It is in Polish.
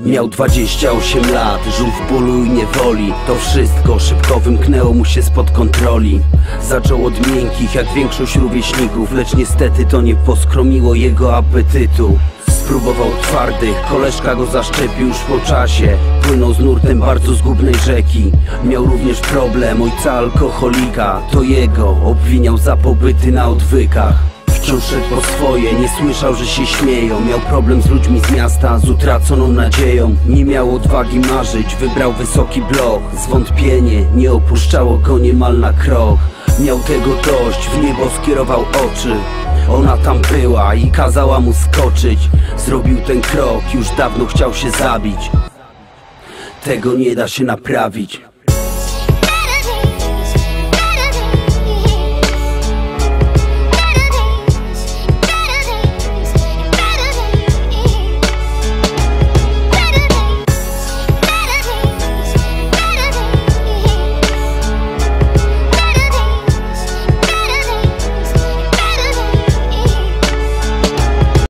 Miał 28 lat, żył w bólu i niewoli. To wszystko szybko wymknęło mu się spod kontroli. Zaczął od miękkich jak większość rówieśników Lecz niestety to nie poskromiło jego apetytu. Spróbował twardych, koleżka go zaszczepił już po czasie. Płynął z nurtem bardzo zgubnej rzeki. Miał również problem ojca alkoholika. To jego obwiniał za pobyty na odwykach Wciąż szedł po swoje, nie słyszał, że się śmieją. Miał problem z ludźmi z miasta, z utraconą nadzieją. Nie miał odwagi marzyć, wybrał wysoki blok Zwątpienie nie opuszczało go niemal na krok. Miał tego dość, w niebo skierował oczy. Ona tam była i kazała mu skoczyć. Zrobił ten krok, już dawno chciał się zabić. Tego nie da się naprawić